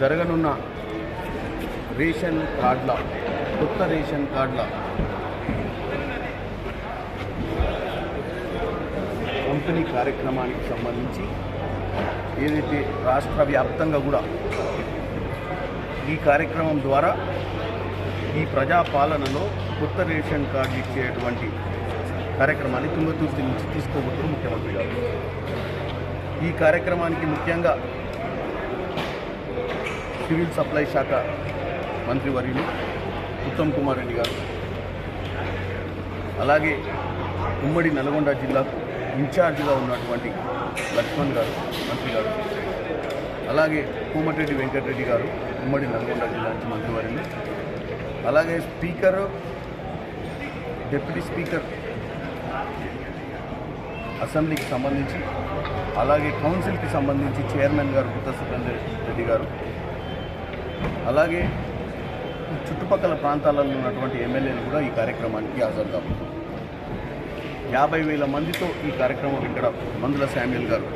జరగనున్న రేషన్ కార్డుల కొత్త రేషన్ కార్డుల పంపిణీ కార్యక్రమానికి సంబంధించి ఏదైతే రాష్ట్ర వ్యాప్తంగా కూడా ఈ కార్యక్రమం ద్వారా ఈ ప్రజాపాలనలో కొత్త రేషన్ కార్డు ఇచ్చేటువంటి కార్యక్రమాన్ని తుంగతూర్తి నుంచి తీసుకోబోతున్నారు ముఖ్యమంత్రి గారు. ఈ కార్యక్రమానికి ముఖ్యంగా సివిల్ సప్లై శాఖ మంత్రివర్యులు ఉత్తమ్ కుమార్ రెడ్డి గారు. అలాగే ఉమ్మడి నల్గొండ జిల్లాకు ఇన్ఛార్జిగా ఉన్నటువంటి లక్ష్మణ్ గారు మంత్రి గారు. అలాగే కోమటిరెడ్డి వెంకటరెడ్డి గారు ఉమ్మడి నల్గొండ జిల్లా నుంచి మంత్రివర్యులు అలాగే స్పీకర్ డిప్యూటీ స్పీకర్ అసెంబ్లీకి సంబంధించి అలాగే కౌన్సిల్కి సంబంధించి చైర్మన్ గారు గుత్త సుఖేందర్ రెడ్డి గారు. అలాగే చుట్టుపక్కల ప్రాంతాలలో ఉన్నటువంటి ఎమ్మెల్యేలు కూడా ఈ కార్యక్రమానికి హాజరు యాభై వేల మందితో ఈ కార్యక్రమం ఇక్కడ మందుల శామ్యుల్ గారు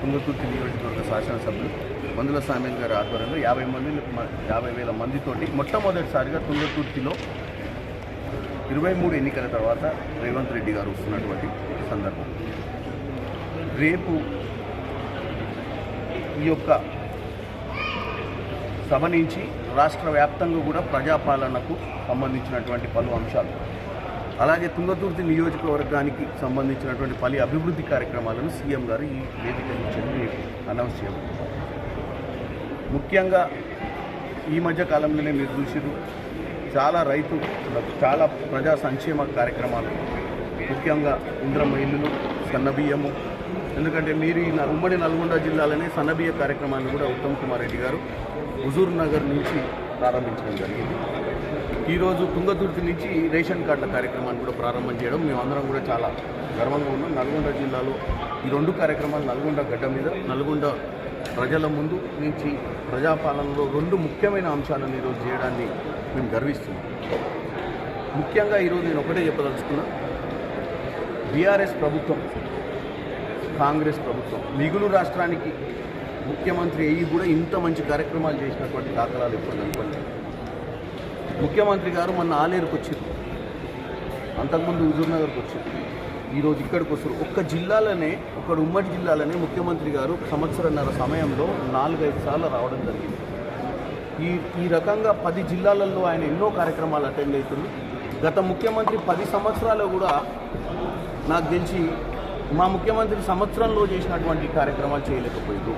తుంగతుర్తి నియోజకవర్గ శాసనసభ్యులు మందుల శామ్యుల్ గారి ఆధ్వర్యంలో యాభై మంది యాభై వేల మందితోటి మొట్టమొదటిసారిగా తుంగతుర్తిలో ఇరవై మూడు ఎన్నికల తర్వాత రేవంత్ రెడ్డి గారు వస్తున్నటువంటి సందర్భం. రేపు ఈ యొక్క గమనించి రాష్ట్ర వ్యాప్తంగా కూడా ప్రజాపాలనకు సంబంధించినటువంటి పలు అంశాలు. అలాగే తుంగతుర్తి నియోజకవర్గానికి సంబంధించినటువంటి పలు అభివృద్ధి కార్యక్రమాలను సీఎం గారు ఈ వేదిక నుంచి అనౌన్స్ చేయడం. ముఖ్యంగా ఈ మధ్య కాలంలోనే మీరు చూసిరు చాలా రైతు చాలా ప్రజా సంక్షేమ కార్యక్రమాలు ముఖ్యంగా ఇంద్రమ్మ ఇల్లులు సన్నబియ్యము. ఎందుకంటే మీరు ఈ ఉమ్మడి నల్గొండ జిల్లాలోనే సన్నబియ్య కార్యక్రమాన్ని కూడా ఉత్తమ్ కుమార్ రెడ్డి గారు హుజూర్ నగర్ నుంచి ప్రారంభించడం జరిగింది. ఈరోజు తుంగతుర్తి నుంచి రేషన్ కార్డుల కార్యక్రమాన్ని కూడా ప్రారంభం చేయడం మేమందరం కూడా చాలా గర్వంగా ఉన్నాం. నల్గొండ జిల్లాలో ఈ రెండు కార్యక్రమాలు నల్గొండ గడ్డ మీద నల్గొండ ప్రజల ముందు నుంచి ప్రజాపాలనలో రెండు ముఖ్యమైన అంశాలను ఈరోజు చేయడాన్ని మేము గర్విస్తున్నాం. ముఖ్యంగా ఈరోజు నేను ఒకటే చెప్పదలుచుకున్నా. బీఆర్ఎస్ ప్రభుత్వం కాంగ్రెస్ ప్రభుత్వం మిగులు రాష్ట్రానికి ముఖ్యమంత్రి అయ్యి కూడా ఇంత మంచి కార్యక్రమాలు చేసినటువంటి దాఖలాలు ఇప్పుడు కనపడలేదు ముఖ్యమంత్రి గారు మొన్న ఆలేరుకు వచ్చారు అంతకుముందు హుజూర్నగర్కి వచ్చారు ఈరోజు ఇక్కడికి వస్తారు. ఒక్క జిల్లాలోనే ఒక ఉమ్మడి జిల్లాలోనే ముఖ్యమంత్రి గారు సంవత్సరన్నర సమయంలో నాలుగైదు సార్లు రావడం జరిగింది. ఈ ఈ రకంగా పది జిల్లాలలో ఆయన ఎన్నో కార్యక్రమాలు అటెండ్ అవుతుంది గత ముఖ్యమంత్రి పది సంవత్సరాలు కూడా నాకు తెలిసి మా ముఖ్యమంత్రి సంవత్సరంలో చేసినటువంటి కార్యక్రమాలు చేయలేకపోయారు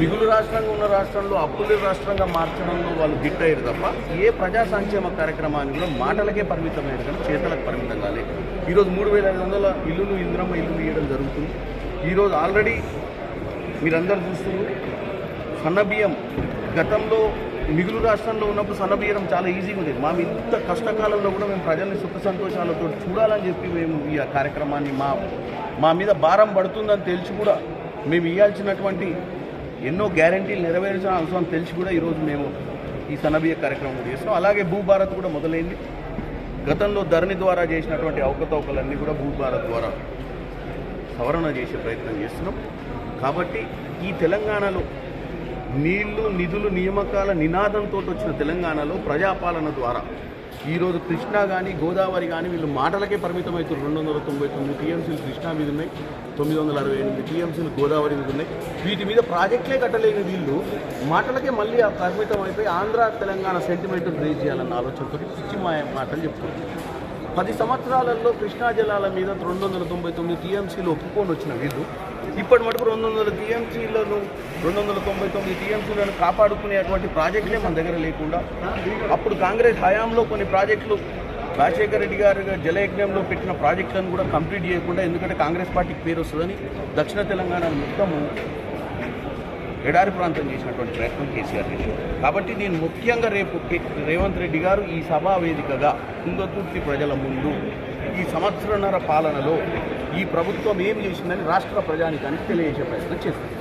మిగులు రాష్ట్రంగా ఉన్న రాష్ట్రంలో అప్పుల రాష్ట్రంగా మార్చడంలో వాళ్ళు గిట్టయ్యారు తప్ప ఏ ప్రజా సంక్షేమ కార్యక్రమాన్ని కూడా మాటలకే పరిమితమైన కానీ చేతలకు పరిమితం కాలేదు ఈరోజు మూడు వేల ఐదు వందల ఇల్లులు ఇంద్రమ్మ ఇల్లులు ఇవ్వడం జరుగుతుంది. ఈరోజు ఆల్రెడీ మీరందరూ చూస్తున్నారు సన్నబియ్యం గతంలో మిగులు రాష్ట్రంలో ఉన్నప్పుడు సన్నబియ్యం చాలా ఈజీగా ఉండేది. మా ఇంత కష్టకాలంలో కూడా మేము ప్రజల్ని సుఖ సంతోషాలతో చూడాలని చెప్పి మేము ఈ కార్యక్రమాన్ని మా మా మీద భారం పడుతుందని తెలిసి కూడా మేము ఇవ్వాల్సినటువంటి ఎన్నో గ్యారంటీలు నెరవేర్చిన అవసరం తెలిసి కూడా ఈరోజు మేము ఈ సన్నబియ్య కార్యక్రమం కూడా చేస్తున్నాం. అలాగే భూభారత్ కూడా మొదలైంది. గతంలో ధరణి ద్వారా చేసినటువంటి అవకతవకలన్నీ కూడా భూభారత్ ద్వారా సవరణ చేసే ప్రయత్నం చేస్తున్నాం. కాబట్టి ఈ తెలంగాణలో నీళ్ళు నిధులు నియామకాల నినాదంతో వచ్చిన తెలంగాణలో ప్రజాపాలన ద్వారా ఈరోజు కృష్ణా కానీ గోదావరి కానీ వీళ్ళు మాటలకే పరిమితమవుతారు రెండు వందల తొంభై తొమ్మిది టీఎంసీలు కృష్ణా మీద ఉన్నాయి. తొమ్మిది వందల అరవై ఎనిమిది టీఎంసీలు గోదావరి మీద ఉన్నాయి. వీటి మీద ప్రాజెక్టులే కట్టలేని వీళ్ళు మాటలకే మళ్ళీ ఆ పరిమితం అయిపోయి ఆంధ్ర తెలంగాణ సెంటిమెంట్ రేజ్ చేయాలన్న ఆలోచనతో పిచ్చి మాటలు చెప్తున్నారు. పది సంవత్సరాలలో కృష్ణా జలాల మీద రెండు వందల తొంభై తొమ్మిది టీఎంసీలు ఒప్పుకొని వచ్చిన వీళ్ళు ఇప్పటి మటుకు రెండు వందల టీఎంసీలను రెండు వందల తొంభై తొమ్మిది టీఎంసీలను కాపాడుకునేటువంటి ప్రాజెక్టులే మన దగ్గర లేకుండా అప్పుడు కాంగ్రెస్ హయాంలో కొన్ని ప్రాజెక్టులు రాజశేఖర రెడ్డి గారు జలయజ్ఞంలో పెట్టిన ప్రాజెక్టులను కూడా కంప్లీట్ చేయకుండా ఎందుకంటే కాంగ్రెస్ పార్టీకి పేరు వస్తుందని దక్షిణ తెలంగాణ మొత్తము ఎడారి ప్రాంతం చేసినటువంటి ప్రయత్నం కేసీఆర్ చేశారు. కాబట్టి నేను ముఖ్యంగా రేపు కే- రేవంత్ రెడ్డి గారు ఈ సభా వేదికగా తుంగతుర్తి ప్రజల ముందు ఈ సంవత్సరన్నర పాలనలో ఈ ప్రభుత్వం ఏం చేసిందని రాష్ట్ర ప్రజానికానికి తెలియజేసే ప్రయత్నం చేస్తుంది